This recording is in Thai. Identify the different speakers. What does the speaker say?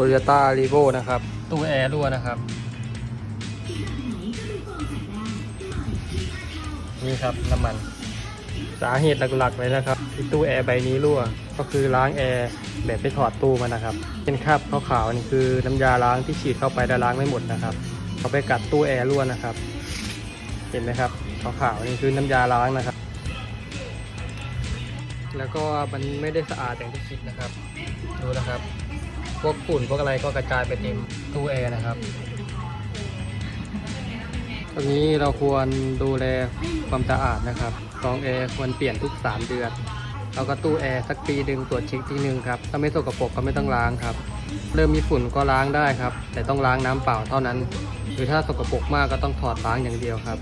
Speaker 1: โตโยต้ารีโวนะครับ ตู้แอร์รั่วนะครับ นี่ครับน้ำมัน สาเหตุหลักๆเลยนะครับที่ตู้แอร์ใบนี้รั่ว ก็คือล้างแอร์แบบไปถอดตู้มานะครับ เป็นคราบขาวๆนี่คือน้ำยาล้างที่ฉีดเข้าไปแล้วล้างไม่หมดนะครับเขาไปกัดตู้แอร์รั่วนะครับ เห็นไหมครับขาวๆนี่คือน้ำยาล้างนะครับ แล้วก็มันไม่ได้สะอาดอย่างที่คิดนะครับ ดูนะครับ พวกฝุ่นพวกอะไรก็กระจายไปเต็มตู้แอร์นะครับตอนนี้เราควรดูแลความสะอาดนะครับกรองแอร์ควรเปลี่ยนทุก 3 เดือนแล้วก็ตู้แอร์สักปีหนึ่งตรวจเช็คทีหนึ่งครับ ถ้าไม่สกปรกก็ไม่ต้องล้างครับ เริ่มมีฝุ่นก็ล้างได้ครับ แต่ต้องล้างน้ำเปล่าเท่านั้น หรือถ้าสกปรกมากก็ต้องถอดล้างอย่างเดียวครับ